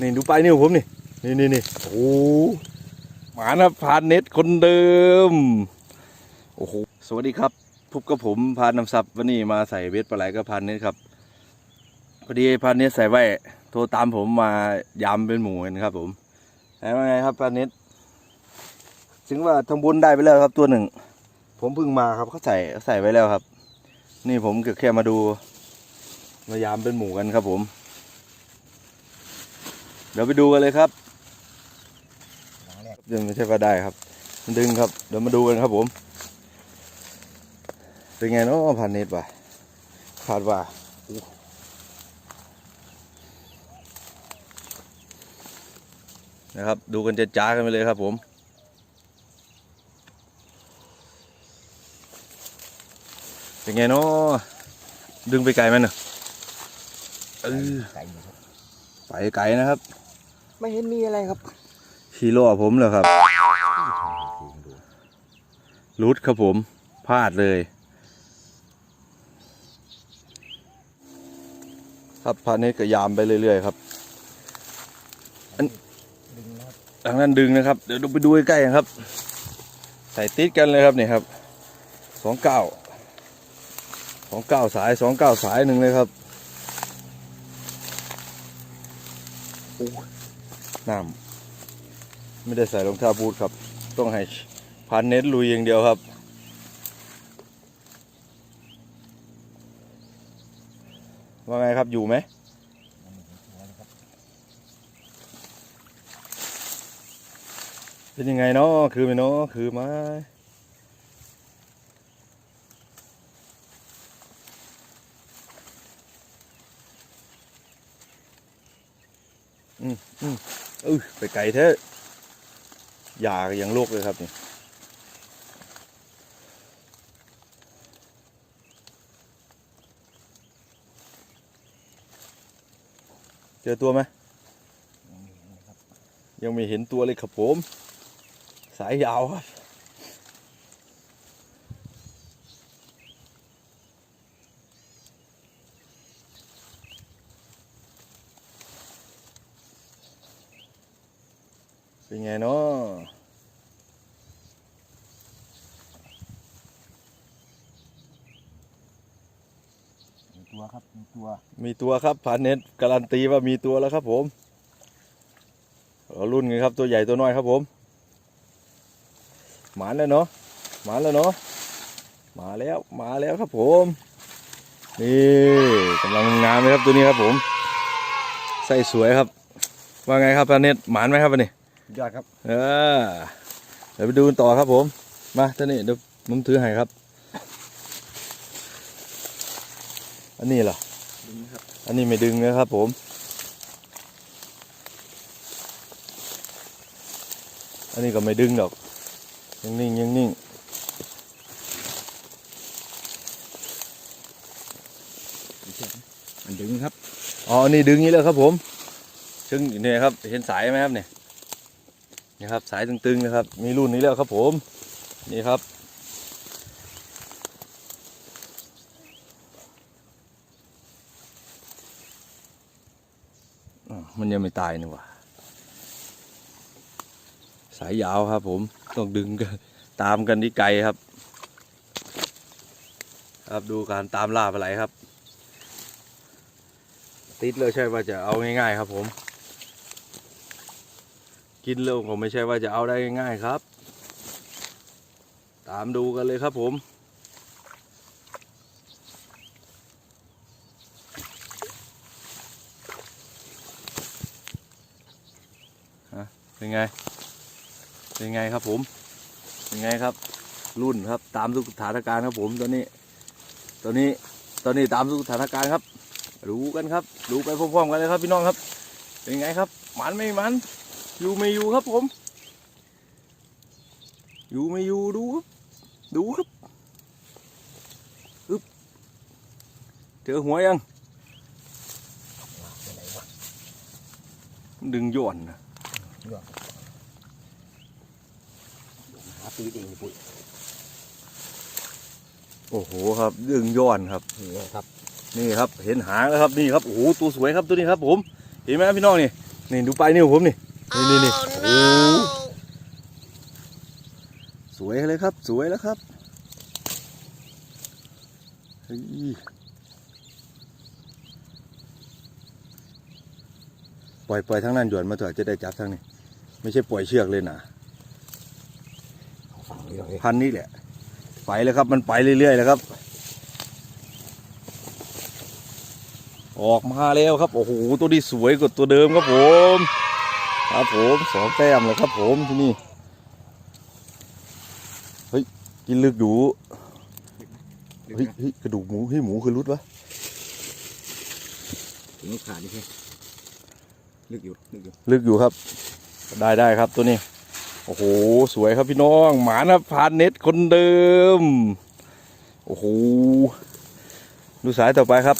นี่ดูปลายนิ้วผมนี่นี่นี่นี่โอ้หมานะพานเน็ตคนเดิมโอ้โหสวัสดีครับพบกับผมพานนำซับวันนี้มาใส่เวทปลาไหลกับพานเน็ตครับพอดีพานเน็ตใส่ไว้โทรตามผมมายามเป็นหมูกันครับ ผมไหนว่าไงครับพานเน็ตถึงว่าทำบุญได้ไปแล้วครับตัวหนึ่ง ผมเพิ่งมาครับเขาใส่เขาใส่ไว้แล้วครับ นี่ผมก็แค่มาดูมายามเป็นหมูกันครับผม เดี๋ยวไปดูกันเลยครับยังไม่ใช่ว่าได้ครับ มันดึงครับ เดี๋ยวมาดูกันครับผม เป็นไงเนาะพันเนตรวะคาดว่าอนะครับ ดูกันจะจ้ากันไปเลยครับผมเป็นไงเนาะดึงไปไกลไหมเนอะไก่อยู่ ไปไกลนะครับ ไม่เห็นมีอะไรครับขี่ล้อผมเหรอครับรุดครับผมพลาดเลย ครับพาเนตก็ยามไปเรื่อยๆครับอันดึงนะครับทางนั้นดึงนะครับ เดี๋ยวเราไปดูใกล้ๆกันครับ ใส่ติดกันเลยครับนี่ครับสองเก้าสองเก้าสายสองเก้าสายหนึ่งเลยครับโอ้ย น้ำไม่ได้ใส่รองเท้าบูทครับ ต้องให้พันเน็ตลุยอย่างเดียวครับว่าไงครับอยู่ไหมเป็นยังไงเนาะคือไหมเนาะคือไหม อืมอืมเออไปไกลเถอะยาก็ยังโลกเลยครับนี่เจอตัวไหมยังไม่เห็นตัวเลยครับผม สายยาวครับ เป็นไงเนาะมีตัวครับ มีตัว มีตัวครับผ่านเน็ตการันตีว่ามีตัวแล้วครับผมเรารุ่นกันครับตัวใหญ่ตัวน้อยครับผม หมานแล้วเนาะหมานแล้วเนาะมาแล้วมาแล้วครับผม นี่กำลังงามเลยครับตัวนี้ครับผม ใส่สวยครับ ว่าไงครับพานเน็ตหมานไหมครับวันนี้ ยอดครับ เออเดี๋ยวไปดูกันต่อครับผม มาท่านี่เดี๋ยวผมถือให้ครับ อันนี้เหรอดึงนะครับอันนี้ไม่ดึงนะครับผม อันนี้ก็ไม่ดึงดอก ยังนิ่งยังนิ่งมันดึงครับ อ๋อ อันนี้ดึงนี้แล้วครับผม ซึ่งเนี่ยครับ เห็นสายไหมครับเนี่ย นี่ครับสายตึงๆนะครับ มีรุ่นนี้แล้วครับผมนี่ครับ มันยังไม่ตายนี่หว่าสายยาวครับผมต้องดึงกันตามกันที่ไกลครับ ครับดูการตามล่าปลาไหลครับ ติดเลยใช่ว่าจะเอาง่ายๆครับผม กินเร็วผมไม่ใช่ว่าจะเอาได้ง่ายๆครับ ตามดูกันเลยครับผมเป็นไง เป็นไงครับผม เป็นไงครับ รุ่นครับตามทุกสถานการณ์ครับผมตอนนี้ ตอนนี้ ตอนนี้ตามทุกสถานการณ์ครับ รู้กันครับดูไปพร้อมๆกันเลยครับพี่น้องครับ เป็นไงครับ มันไม่มัน อยู่ไม่อยู่ครับผม อยู่ไม่อยู่ดูครับ ดูครับอึ๊บเจอหัวยังเป็นไรวะดึงโย่อนนะยอดหาตีเองนี่ปุ้ยโอ้โหครับ ดึงโย่อนครับนี่ครับ นี่ครับเห็นหางแล้วครับนี่ครับโอ้โหตัวสวยครับตัวนี้ครับ ผม เห็นไหมครับพี่น้องนี่นี่ดูปลายนิ้วผมนี่ นี่นี่นี่โอ้สวยเลยครับ สวยแล้วครับเฮ้ยปล่อยปล่อยทั้งนั้นหย่อนมาเถอะจะได้จับทั้งนี้ ไม่ใช่ปล่อยเชือกเลยนะฝั่งนี้เลยพันนี้แหละ ไปเลยครับ มันไปเรื่อยๆแล้วครับ ออกมาแล้วครับ โอ้โห ตัวนี้สวยกว่าตัวเดิมครับผม ครับผมสองแต้มเลยครับผมที่นี่ เฮ้ย กินลึกดูเฮ้ยเฮ้ยกระดูกหมูเฮ้ยหมูคือรุดวะถึงขาดนี่แค่ลึกอยู่ลึกอยู่ลึกอยู่ครับ ได้ได้ครับตัวนี้ โอ้โห สวยครับพี่น้องหมานะพานเน็ตคนเดิม โอ้โห ดูสายต่อไปครับ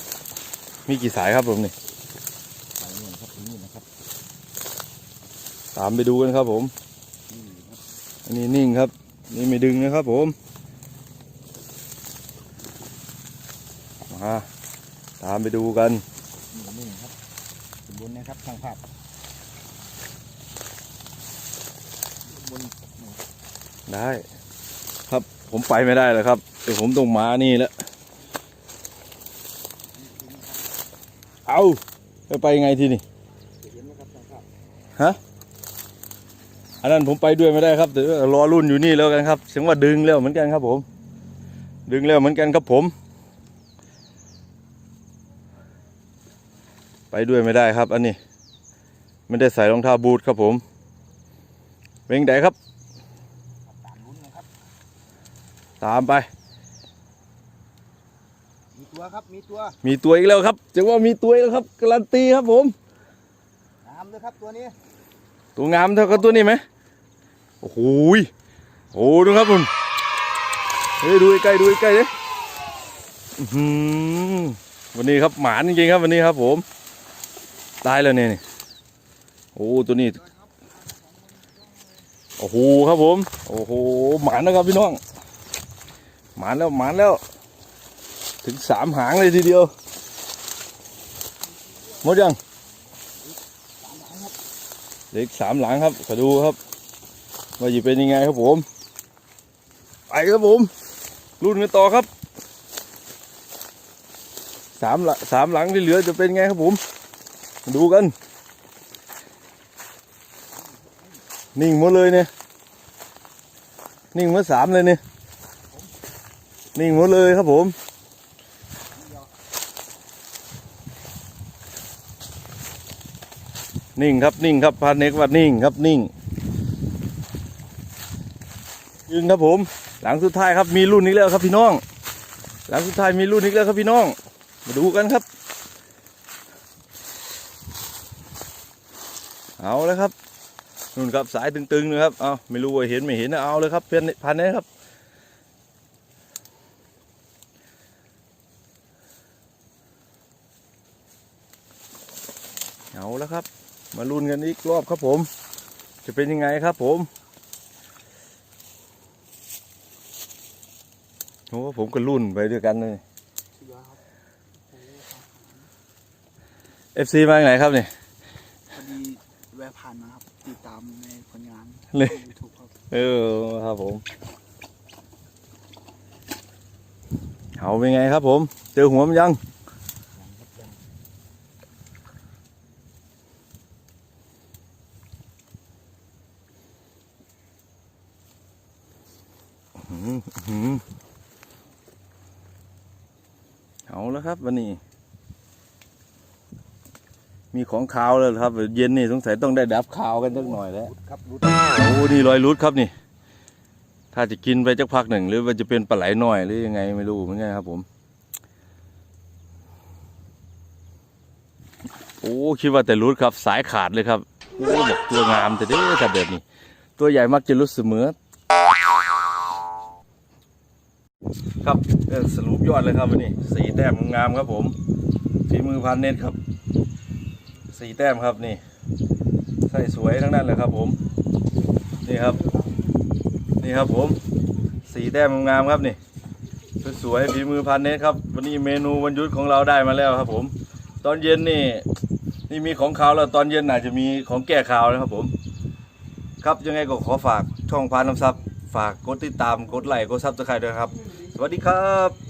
มีกี่สายครับผมนี่ ไปนี่นะครับนี่นะครับ ตามไปดูกันครับผมนี่ครับอันนี้นิ่งครับ นี่ไม่ดึงนะครับผม มาตามไปดูกันนี่นี่ครับสมบูรณ์นะครับทางภาพบนได้ครับผมไปไม่ได้แล้วครับ เดี๋ยวผมต้องมานี่แล้ว เอาไปไปยังไงทีนี่เห็นไหมครับทางภาพฮะ อันนั้นผมไปด้วยไม่ได้ครับแต่ว่ารอรุ่นอยู่นี่แล้วกันครับเสียงว่าดึงแล้วเหมือนกันครับผม ดึงแล้วเหมือนกันครับผม ไปด้วยไม่ได้ครับ อันนี้ ไม่ได้ใส่รองเท้าบูทครับผมเป็นไงครับ ตามลุ้นนะครับตามไป มีตัวครับ มีตัว มีตัวอีกแล้วครับจะว่ามีตัวอีกแล้วครับการันตีครับผมน้ำด้วยครับตัวนี้ ตัวงามเท่ากับตัวนี้ไหมโอ้โหยโอ้ดูครับผมเฮ้ยดูใกล้ดูใกล้เลยวันนี้ครับหมานจริงๆครับวันนี้ครับ ผมตายแล้วเนี่ยโอ้ตัวนี้โอ้โหครับผม โอ้โหหมานนะครับพี่น้องหมานแล้วหมานแล้ว ถึงสามหางเลยทีเดียวหมดยัง เหล็กสามหลังครับขอดูครับว่าจะเป็นยังไงครับผม ไปครับผมรุ่นกันต่อครับสามหลังสามหลังที่เหลือจะเป็นไงครับผม ดูกัน นิ่งหมดเลยเนี่ยนิ่งหมดสามเลยเนี่ยนิ่งหมดเลยครับผม นิ่งครับนิ่งครับพาเน็กว่านิ่งครับนิ่งยืนครับผม หลังสุดท้ายครับมีรุ่นนี้แล้วครับพี่น้อง หลังสุดท้ายมีรุ่นนี้แล้วครับพี่น้อง มาดูกันครับ เอาแล้วครับนู่นครับสายตึงๆนะครับเอาไม่รู้ว่าเห็นไม่เห็นนะเอาเลยครับเพื่อนพันนี้ครับเอาแล้วครับ มาลุ้นกันอีกรอบครับผม จะเป็นยังไงครับผมโอ้ผมก็รุ่นไปด้วยกันเลย FC มาจากไหนครับเนี่ยพอดีแวะผ่านมาครับ ติดตามในผลงานเลยยูทูบครับเออครับผมเอาเป็นไงครับผม เจอหัวมันยัง อื้อหืออื้อหือเอาแล้ว ครับวันนี้ มีของขาวแล้วครับ เย็นนี่สงสัยต้องได้ดับขาวกันสักหน่อยแล้วรุดครับรุดโอ้นี่รอยรุดครับนี่ ถ้าจะกินไปจักพักหนึ่ง หรือว่าจะเป็นปลาไหลน้อยหรือยังไงไม่รู้เหมือนกันครับ ผม โอ้คิดว่าแต่รุดครับ สายขาดเลยครับโอ้บอกตัวงามแต่เด้อถ้าแบบนี้ ตัวใหญ่มักจะรุดเสมอ ครับสรุปยอดเลยครับวันนี้สี่แต้มงามครับผมฝีมือพันเน็ตครับสี่แต้มครับนี่ใส่สวยทั้งนั้นเลยครับผมนี่ครับ นี่ครับผมสีแต้มงามครับนี่สวยฝีมือพันเนตครับ วันนี้เมนูวันยุดของเราได้มาแล้วครับ ผม ตอนเย็นนี่ นี่มีของขาวแล้วตอนเย็นอาจจะมีของแก้ข่าวนะครับผม ครับยังไงก็ขอฝากช่องพานน้ำซับฝากกดติดตามกดไลค์กดซับสไครต์ด้วยครับ วัสดีครับ